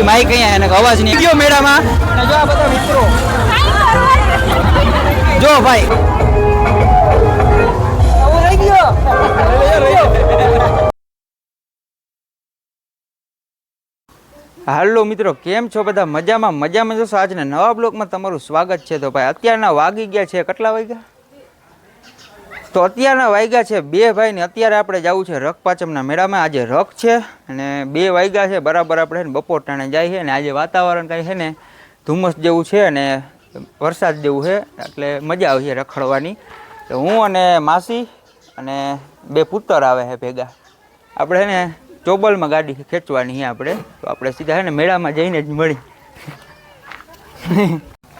ઓલી માઈક અહીંયા એને અવાજ નહીં. ગયો મેળામાં. અને જો આ બધા મિત્રો. જો ભાઈ. હાલો મિત્રો, કેમ છો બધા? મજામાં મજામાં જોશો આજના નવા બ્લોકમાં તમારું સ્વાગત છે. તો ભાઈ, અત્યારના વાગી ગયા છે. કેટલા વાગ્યા? તો અત્યારના વાગ્યા છે, બે ભાઈ ને અત્યારે આપણે જવું છે રખ પાંચમના મેળામાં. આજે રખ છે અને બે વાગ્યા છે, બરાબર આપણે બપોર ટાણે જાય છે અને આજે વાતાવરણ કાંઈ છે ને ધુમ્મસ જેવું છે અને વરસાદ જેવું છે, એટલે મજા આવશે રખડવાની. તો હું અને માસી અને બે પુત્તર આવે છે ભેગા. આપણે છે ને ચોબલમાં ગાડી ખેંચવાની છે આપણે. તો આપણે સીધા છે ને મેળામાં જઈને જ મળી.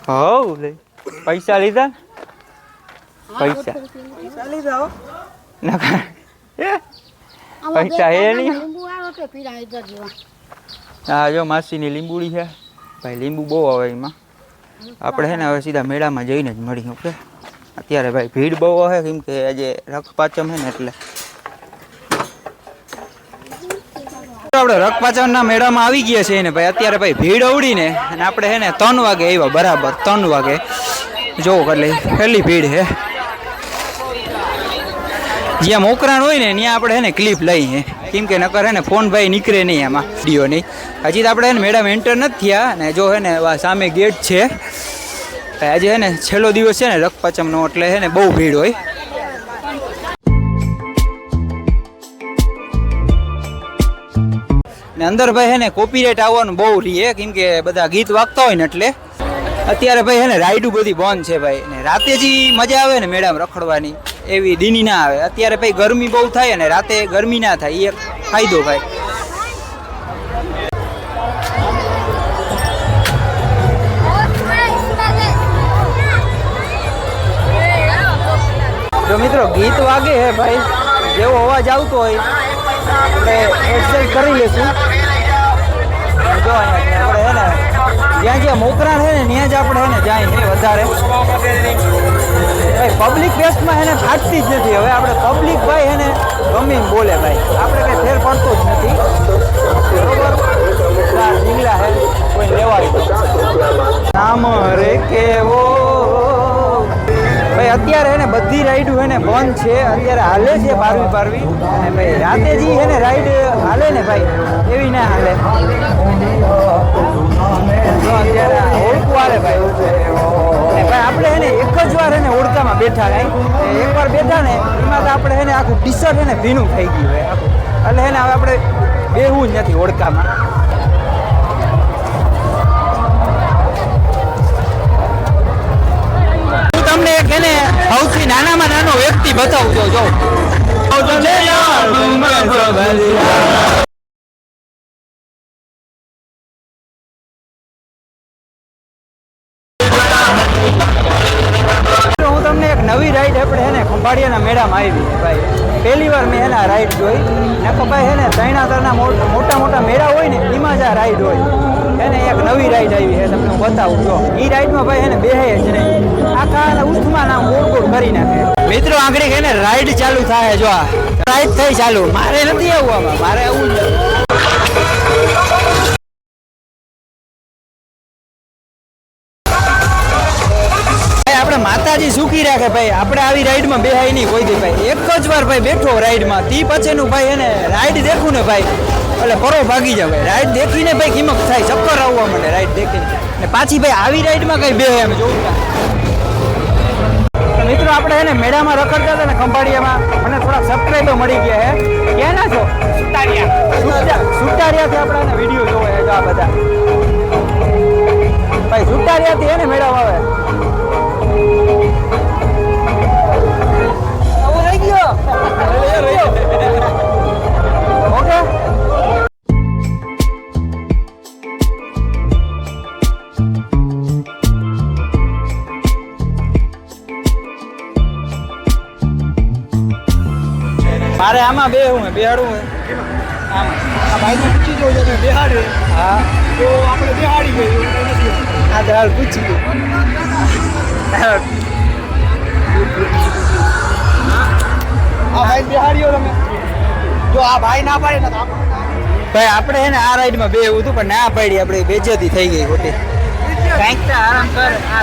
હવ પૈસા લીધા? પૈસા. પૈસા હે નહીં. હા જો માસીની લીંબુડી છે. ભાઈ લીંબુ બહુ આવે એમાં. આપણે છે ને હવે સીધા મેળામાં જઈને જ મળી ઓકે? અત્યારે ભાઈ ભીડ બહુ આવે કેમ કે આજે રખ પાચમ છે ને એટલે. આપણે રખ પાંચમના મેળામાં આવી ગયા છે ને ભાઈ અત્યારે ભાઈ ભીડ અવડીને અને આપણે છે ને ત્રણ વાગે આવ્યા બરાબર ત્રણ વાગે. જોવો એટલે પહેલી ભીડ છે જ્યાં મોકરાણ હોય ને, ત્યાં આપણે હે ને ક્લિપ લઈએ. કેમ કે નકર હે ને ફોન ભાઈ નીકળે નહીં એમાં વીડિયો નહીં હજી તો આપણે હે ને મેડમ એન્ટર નથી થયા ને જો હે ને સામે ગેટ છે. આજે હે ને છેલ્લો દિવસ છે ને રખપચમનો એટલે હે ને બહુ ભીડ હોય. ને અંદર ભાઈ હે ને કોપીરાઇટ આવવાનું બહુ રહીએ કેમ કે બધા ગીત વાગતા હોય ને એટલે. અત્યારે ભાઈ હે ને રાઈડું બધી બંધ છે ભાઈ. ને રાતે જે મજા આવે ને મેડમ રખડવાની. એવી દીની ના આવે. અત્યારે ભાઈ ગરમી બહુ થાય અને રાતે ગરમી ના થાય. એ એક ફાયદો ભાઈ. જો મિત્રો, ગીત વાગે હે ભાઈ. જેવો અવાજ આવતો હોય, આપણે એક્સેલ કરી લેશું. જ્યાં જ્યાં મોકરાણ છે ને, ત્યાં જ આપણે એને જાય નહીં વધારે. ભાઈ પબ્લિક પ્લેસમાં એને ફાટતી જ નથી. હવે આપણે પબ્લિક ભાઈ એને ગમી બોલે ભાઈ. આપણે કંઈ ફેર પડતો જ નથી. બરોબર? આ હે કોઈ લેવાય નામ રે કેવો? ભાઈ, અત્યારે એને બધી રાઈડો એને બંધ છે. અત્યારે હાલે છે બારવી બારવી અને ભાઈ, રાતે જે એને રાઈડ હાલે ને ભાઈ. એવી ના હાલે. ભાઈ. આપણે એક જ વાર એને ઓળખામાં બેઠા કાંઈ એક વાર બેઠા ને, એમાં તો આપણે આખું ટી એને ભીનું થઈ ગયું એટલે હવે આપણે બેહવું જ નથી ઓળખામાં. તમને એક એને સૌથી નાનામાં નાનો વ્યક્તિ બતાવજો જો. ખંભાળિયાના મેળામાં આવી ભાઈ. પહેલી વાર મેં એના રાઈડ જોઈ. ને ભાઈ હે ને તૈણાતરના મોટા મોટા મેળા હોય ને, એમાં જ આ રાઈડ હોય. એને એક નવી રાઈડ આવી છે, તમને હું બતાવું, જો. એ રાઈડમાં ભાઈ એને બેહે જ નહીં. આખા ઉથમાં નામ ગોળ કરી નાખે. મિત્રો, આંગળી છે ને રાઈડ ચાલુ થાય, જો આ. રાઈડ થઈ ચાલુ. મારે નથી આવવું આમાં. મારે આવું જ માતાજી સુખી રાખે ભાઈ. આપણે આવી રાઈડમાં બેહાય નહીં, કોઈ ભાઈ. એક જ વાર ભાઈ બેઠો રાઈડમાં. તી પછીનું ભાઈ એને રાઈડ દેખું ને ભાઈ. એટલે પરો ભાગી જાવ ભાઈ. રાઈડ દેખીને ભાઈ કિંમત થાય. ચક્કર આવવા માંડે રાઈડ દેખીને. ને પાછી ભાઈ આવી રાઈડમાં કંઈ બેહાય એમ જોવું મિત્રો, આપણે એને મેળામાં રખડતા હતા ને ખંભાળિયામાં. મને થોડા સબસ્ક્રાઈબર મળી ગયા હે. ક્યાં મારે આમાં બે હું બેહાડું આમાં આ ભાઈને પૂછી જોજો તમે બેહાડે હા. તો આપણે બેહાડી ગઈ. આ તો હાલ પૂછી આ ભાઈ બેહાડ્યો તમે. જો આ ભાઈ ના પાડે ને ભાઈ આપણે હે ને આ રાઈડમાં બે એવું હતું પણ ના પાડી આપણે બેજતી થઈ ગઈ ખોટી કાંઈક તો આરામ કર આ.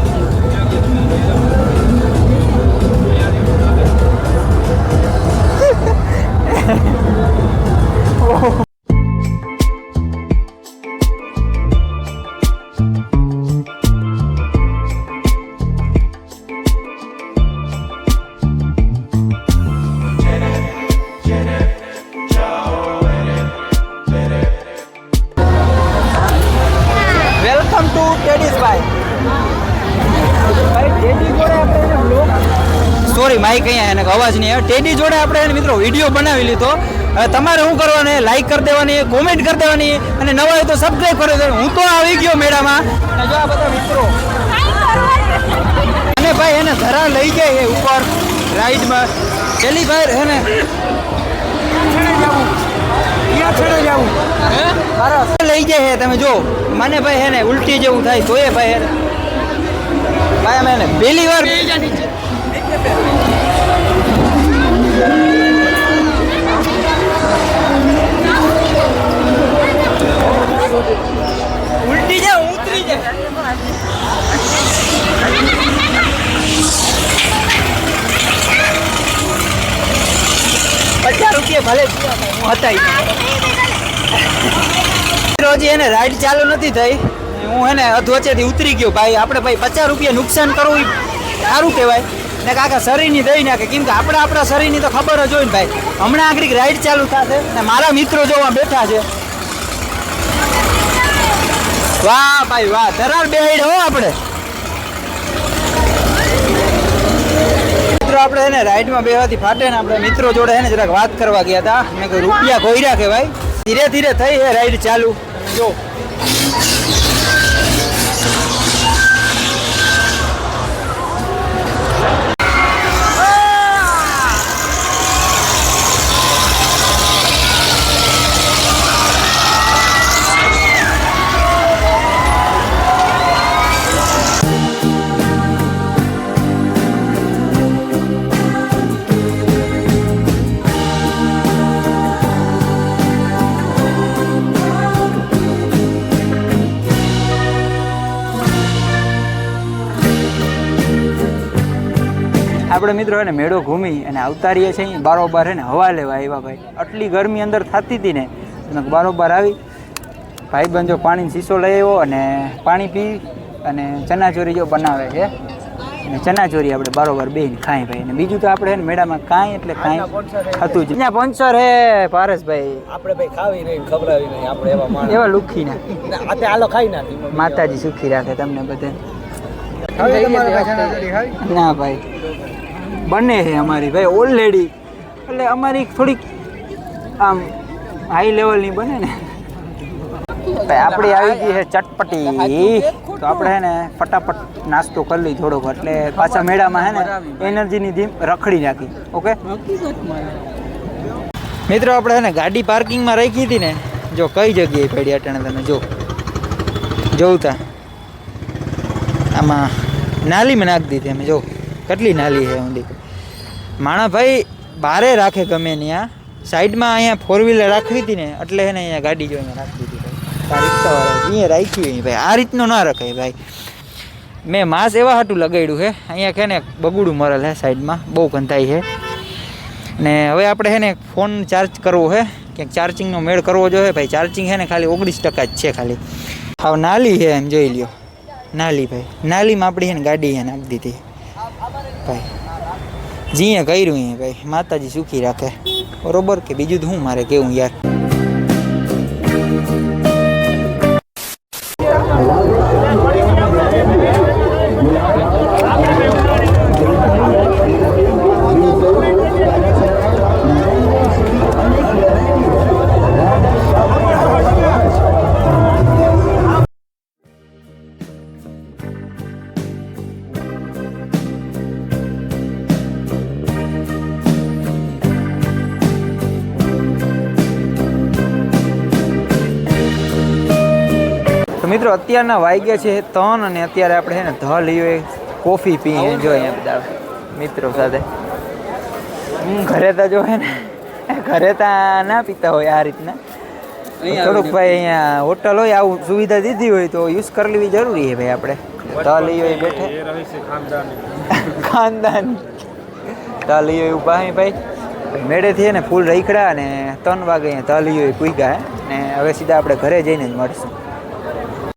સોરી અહીંયા એને અવાજ નહીં આવે. ટેડી જોડે આપણે એને મિત્રો વીડિયો બનાવી લીધો. તમારે શું કરવાનું? લાઈક કરી દેવાની કોમેન્ટ કરી દેવાની અને નવા હોય તો સબસ્ક્રાઈબ કરી દેવાની. હું તો આવી ગયો મેળામાં. અને જો આ બધા મિત્રો. અને ભાઈ એને ધરા લઈ જાય એ ઉપર રાઈડમાં. પેલી ભાઈ હે ને અહીંયા છેડે જવું. લઈ જાય તમે જો. મને ભાઈ હે ને ઉલટી જેવું થાય તો એ ભાઈ ભાઈ અમે એને પહેલી વાર ઉલટી જાય ઉતરી જાય પચાસ રૂપિયા ભલે હું હતા રોજી એને રાઈડ ચાલુ નથી થઈ. હું એને અધવચેથી ઉતરી ગયો. ભાઈ, આપણે ભાઈ પચાસ રૂપિયા નુકસાન કરવું સારું કહેવાય. ને કાકા, શરીરની દઈ નાખે. કેમ કે આપણે આપણા શરીરની તો ખબર જ હોય ને ભાઈ. હમણાં આગળ રાઈડ ચાલુ થશે ને મારા મિત્રો જોવા બેઠા છે. વાહ ભાઈ વાહ ધરાર બેહાડ હો આપણે. મિત્રો, આપણે એને રાઈડમાં બેવાથી ફાટે ને આપણે મિત્રો જોડે એને જરાક વાત કરવા ગયા હતા. મેં કોઈ રૂપિયા કોઈરા કે ભાઈ? ધીરે ધીરે થઈ હે રાઈડ ચાલુ. જો આપણે મિત્રો એને મેળો ઘૂમી અને અવતારીએ છીએ અહીં. બારોબાર છે ને હવા લેવા આવ્યા ભાઈ. આટલી ગરમી અંદર થતી હતી ને અને બારોબાર આવી. ભાઈ બંધો પાણીનો શીશો લઈ આવ્યો અને પાણી પી અને ચનાચોરી જો બનાવે છે. અને ચનાચોરી આપણે બારોબાર બેન ખાઈ ભાઈ. અને બીજું તો આપણે છે ને મેળામાં કાંઈ એટલે કાંઈ થતું જ અહીંયા પંચર હે પારસભાઈ. આપણે ભાઈ ખાવી નહીં ખબરાવી નહીં આપણે એવા માણસ. એવા લુખીના આતે આલો ખાઈ નાખી માતાજી સુખી રાખે તમને બધે ના ભાઈ. બને છે અમારી ભાઈ ઓલરેડી એટલે અમારી થોડીક આમ હાઈ લેવલની બને ને. ભાઈ આપણી આવી ગઈ છે ચટપટી. તો આપણે છે ને ફટાફટ નાસ્તો કરી લઈ થોડોક. એટલે પાછા મેળામાં છે ને એનર્જીની ધીમ રખડી નાખી. ઓકે મિત્રો આપણે છે ને ગાડી પાર્કિંગમાં રાખી હતી ને જો કઈ જગ્યાએ પડી અટાણે તમે જો. જોઉતા આમાં નાલીમાં નાખી દીધી અમે જો. કેટલી નાલી છે ઊંધી માણા ભાઈ બારે રાખે ગમે ત્યાં સાઈડમાં અહીંયા ફોર વ્હીલર રાખવી હતી ને, એટલે એને અહીંયા ગાડી જો અહીંયા રાખી રિક્ષાવાળા અહીંયા રાખી હોય ભાઈ. આ રીતનો ના રખાય ભાઈ. મેં માસ એવા હાટું લગાડ્યું છે. અહીંયા કે ને બગુડું મરેલ છે સાઈડમાં. બહુ ગંધાઈ છે. ને હવે આપણે છે ને ફોન ચાર્જ કરવો છે. ક્યાંક ચાર્જિંગનો મેળ કરવો જોઈએ ભાઈ. ચાર્જિંગ છે ને ખાલી ઓગણીસ ટકા જ છે ખાલી. હવે નાલી છે એમ જોઈ લ્યો. નાલી ભાઈ. નાલીમાં આપણી છે ને ગાડી છે નાખી દીધી. ભાઈ. જીએ કર્યું એ ભાઈ માતાજી સુખી રાખે. બરોબર કે બીજું તો હું મારે કેવું યાર? મિત્રો અત્યારના વાગ્યા છે ત્રણ અને અત્યારે આપણે છે ને ધ લઈએ કોફી પીએ જો અહીંયા બધા. મિત્રો સાથે. હમ ઘરે તો જો હે ને ઘરે તો ના પીતા હોય આ રીતના. થોડુંક ભાઈ અહીંયા હોટલ હોય આવું સુવિધા દીધી હોય તો યુઝ કરી લેવી જરૂરી છે ભાઈ આપણે. ઈ હોય બેઠે. ખાનદાન. તલ ઈ હોય ઊભા હે ભાઈ. મેળેથી હે ને ફૂલ રખડા અને ત્રણ વાગે અહીંયા તલીઓ પૂગ્યા હે. ને હવે સીધા આપણે ઘરે જઈને જ મળશું.